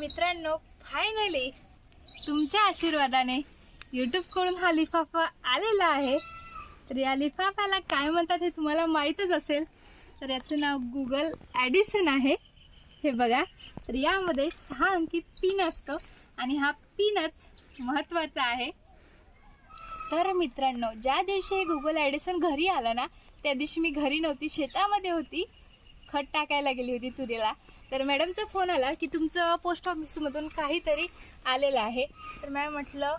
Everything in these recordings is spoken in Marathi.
मित्रांनो फायनली तुमच्या आशीर्वादाने यूट्यूबकडून हा लिफाफा आलेला आहे. तर या लिफाफ्याला काय म्हणतात हे तुम्हाला माहीतच असेल. तर याचं नाव गुगल ॲडिसन आहे. हे बघा तर यामध्ये सहा अंकी पिन असतं आणि हा पिनच महत्त्वाचा आहे. तर मित्रांनो ज्या दिवशी हे गुगल ॲडिसन घरी आलं ना त्या दिवशी मी घरी नव्हती शेतामध्ये होती. खत टाकायला गेली होती तुरीला. तर मॅडमचा फोन आला की तुमचं पोस्ट ऑफिसमधून काहीतरी आलेलं आहे. तर मॅम म्हटलं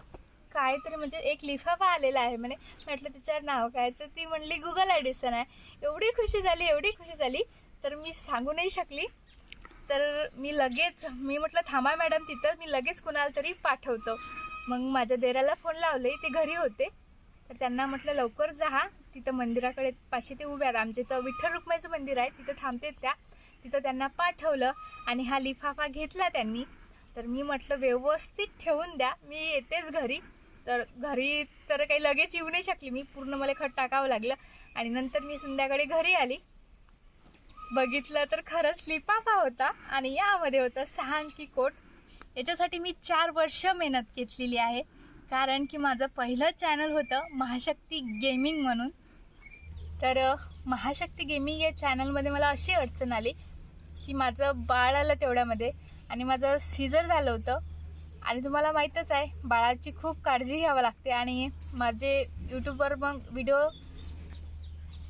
काहीतरी म्हणजे एक लिफाफा आलेला आहे. म्हणे म्हटलं तिच्यावर नाव काय? तर ती म्हणली गुगल ॲडिसन आहे. एवढी खुशी झाली एवढी खुशी झाली. तर मी सांगू नाही शकली. तर मी लगेच मी म्हटलं थांबा मॅडम तिथं मी लगेच कुणाला तरी पाठवतो. मग माझ्या देराला फोन लावले ते घरी होते. तर त्यांना म्हटलं लवकर जा तिथं मंदिराकडे पाचशे ते उभ्या आमच्या इथं विठ्ठल रुक्माईचं मंदिर आहे तिथं थांबते त्या. तिथं त्यांना पाठवलं आणि हा लिफाफा घेतला त्यांनी. तर मी म्हटलं व्यवस्थित ठेवून द्या मी येतेच घरी. तर घरी तर काही लगेच येऊ नाही शकली मी पूर्ण मला खत टाकावं लागलं आणि नंतर मी संध्याकाळी घरी आली. बघितलं तर खरंच लिफाफा होता आणि यामध्ये होतं सहा अंकी कोट. याच्यासाठी मी चार वर्ष मेहनत घेतलेली आहे कारण की माझं पहिलं चॅनल होतं महाशक्ती गेमिंग म्हणून. तर महाशक्ती गेमिंग या चॅनलमध्ये मला अशी अडचण आली की माझं बाळ आलं तेवढ्यामध्ये आणि माझं सीझर झालं होतं. आणि तुम्हाला माहीतच आहे बाळाची खूप काळजी घ्यावं लागते आणि माझे यूट्यूबवर मग व्हिडिओ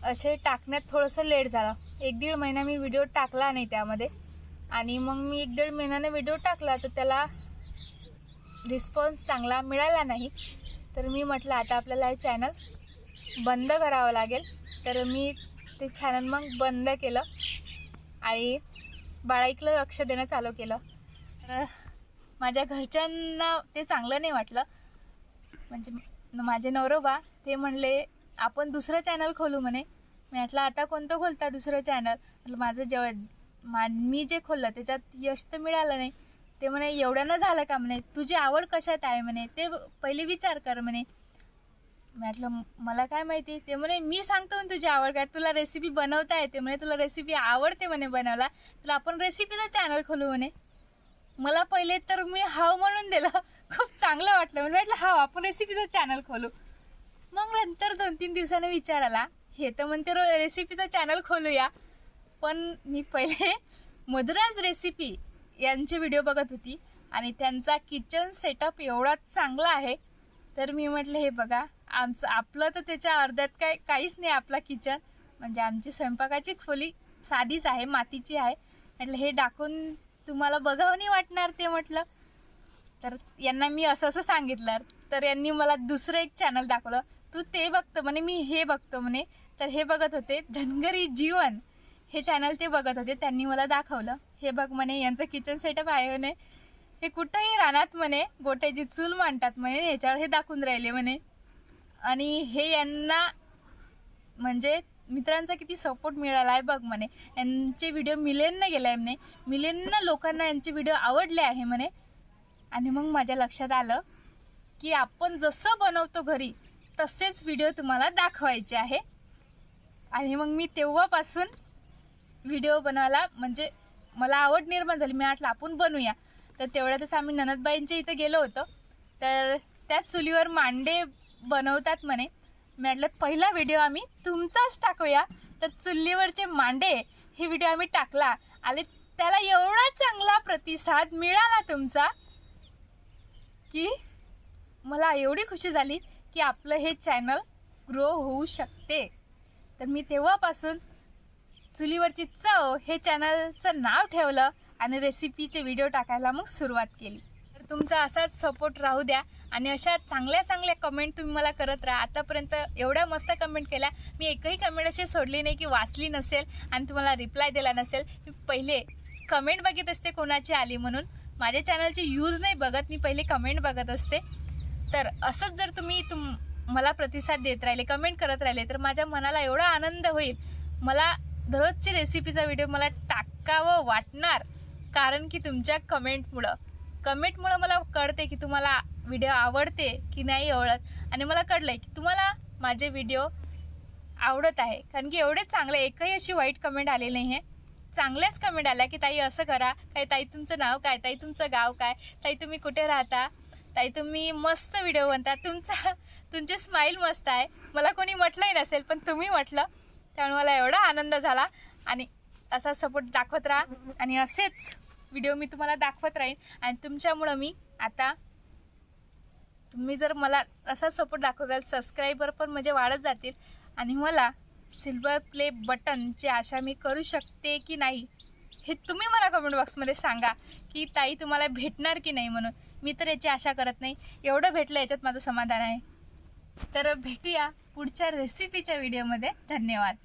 असे टाकण्यात थोडंसं लेट झालं. एक दीड महिना मी व्हिडिओ टाकला नाही त्यामध्ये. आणि मग मी एक दीड महिन्याने व्हिडिओ टाकला तर त्याला रिस्पॉन्स चांगला मिळाला नाही. तर मी म्हटलं आता आपल्याला हे चॅनल बंद करावं लागेल. तर मी ते चॅनल मग बंद केलं. आणि बाळाईकलं लक्ष देणं चालू केलं. तर माझ्या घरच्यांना ते चांगलं नाही वाटलं. म्हणजे माझे नवरोबा ते म्हणले आपण दुसरं चॅनल खोलू म्हणे. मी म्हटलं आता कोणतं खोलता दुसरं चॅनल म्हटलं माझं जेव्हा मा मी जे खोललं त्याच्यात यश तर मिळालं नाही. ते म्हणे एवढ्यानं झालं का? म्हणे तुझी आवड कशात आहे? म्हणे ते पहिले विचार कर. म्हणे म्हटलं मला काय माहिती? ते म्हणे मी सांगतो ना तुझी आवड काय तुला रेसिपी बनवता येते म्हणे तुला रेसिपी आवडते म्हणे बनवायला तुला आपण रेसिपीचं चॅनल खोलू म्हणे. मला पहिले तर मी हाव म्हणून दिलं. खूप चांगलं वाटलं. म्हणजे म्हटलं हाव आपण रेसिपीचं चॅनल खोलू. मग नंतर दोन तीन दिवसाने विचार आला. हे तर म्हणते रो रेसिपीचं चॅनल खोलूया. पण मी पहिले मदुराज रेसिपी यांचे व्हिडिओ बघत होती. आणि त्यांचा किचन सेटअप एवढा चांगला आहे. तर मी म्हटलं हे बघा आमचं आपलं तर त्याच्या अर्ध्यात काय काहीच नाही आपला किचन. म्हणजे आमची स्वयंपाकाची खोली साधीच आहे मातीची आहे. म्हटलं हे दाखवून तुम्हाला बघावं नाही वाटणार? ते म्हटलं. तर यांना मी असं असं सांगितलं. तर यांनी मला दुसरं एक चॅनल दाखवलं. तू ते बघतो म्हणे मी हे बघतो म्हणे. तर हे बघत होते धनगरी जीवन. हे चॅनल ते बघत होते त्यांनी मला दाखवलं. हे बघ म्हणे यांचं किचन सेटअप आहे म्हणे. हे कुठंही रानात म्हणे गोट्याची चूल मांडतात म्हणे याच्यावर हे दाखवून राहिले म्हणे. आणि हे यांना म्हणजे मित्रांचा किती सपोर्ट मिळाला. आहे बघ म्हणे यांचे व्हिडिओ मिलियननं गेलाय आहे म्हणे. मिलियननं लोकांना यांचे व्हिडिओ आवडले आहे म्हणे. आणि मग माझ्या लक्षात आलं की आपण जसं बनवतो घरी तसेच व्हिडिओ तुम्हाला दाखवायचे आहे. आणि मग मी तेव्हापासून व्हिडिओ बनवायला म्हणजे मला आवड निर्माण झाली. मी म्हटलं आपण बनवूया. तर तेवढ्यातच आम्ही ननदबाईंच्या इथं गेलो होतो. तर त्याच चुलीवर मांडे बनवतात म्हणे. म्हटलं पहिला व्हिडिओ आम्ही तुमचाच टाकूया. तर चुलीवरचे मांडे हे व्हिडिओ आम्ही टाकला आणि त्याला एवढा चांगला प्रतिसाद मिळाला तुमचा की मला एवढी खुशी झाली की आपलं हे चॅनल ग्रो होऊ शकते. तर मी तेव्हापासून चुलीवरची चव हे चॅनलचं नाव ठेवलं आणि रेसिपीचे व्हिडिओ टाकायला मग सुरुवात केली. तर तुमचा असाच सपोर्ट राहू द्या. आणि अशा चांगल्या चांगल्या कमेंट तुम्ही मला करत राहा. आतापर्यंत एवढ्या मस्त कमेंट केल्या. मी एकही कमेंट अशी सोडली नाही की वाचली नसेल आणि तुम्हाला रिप्लाय दिला नसेल. मी पहिले कमेंट बघत असते कोणाची आली म्हणून. माझ्या चॅनलची यूज नाही बघत. मी पहिले कमेंट बघत असते. तर असंच जर तुम्ही तुम मला प्रतिसाद देत राहिले कमेंट करत राहिले तर माझ्या मनाला एवढा आनंद होईल. मला दररोजची रेसिपीचा व्हिडिओ मला टाकावं वाटणार. कारण की तुमच्या कमेंटमुळं कमेंटमुळं मला कळते की तुम्हाला व्हिडिओ आवडते की नाही आवडत. आणि मला कळलंय की तुम्हाला माझे व्हिडिओ आवडत आहे. कारण की एवढे चांगले एकही अशी वाईट कमेंट आलेली नाही आहे चांगल्याच कमेंट आल्या की ताई असं करा. काय ताई तुमचं नाव काय? ताई तुमचं गाव काय? ताई तुम्ही कुठे राहता? ताई तुम्ही मस्त व्हिडिओ बनता. तुमचा तुमची स्माईल मस्त आहे. मला कोणी म्हटलंही नसेल पण तुम्ही म्हटलं. त्यामुळे मला एवढा आनंद झाला. आणि असा सपोर्ट दाखवत राहा. आणि असेच व्हिडिओ मी तुम्हाला दाखवत राहीन. आणि तुमच्यामुळं मी आता तुम्ही जर मला असा सपोर्ट दाखवाल सबस्क्रायबर पण म्हणजे वाढत जातील. आणि मला सिल्वर प्ले बटनची आशा मी करू शकते की नाही हे तुम्ही मला कमेंट बॉक्समध्ये सांगा की ताई तुम्हाला भेटणार की नाही म्हणून. मी तर याची आशा करत नाही. एवढं भेटलं याच्यात माझं समाधान आहे. तर भेटूया पुढच्या रेसिपीच्या व्हिडिओमध्ये धन्यवाद.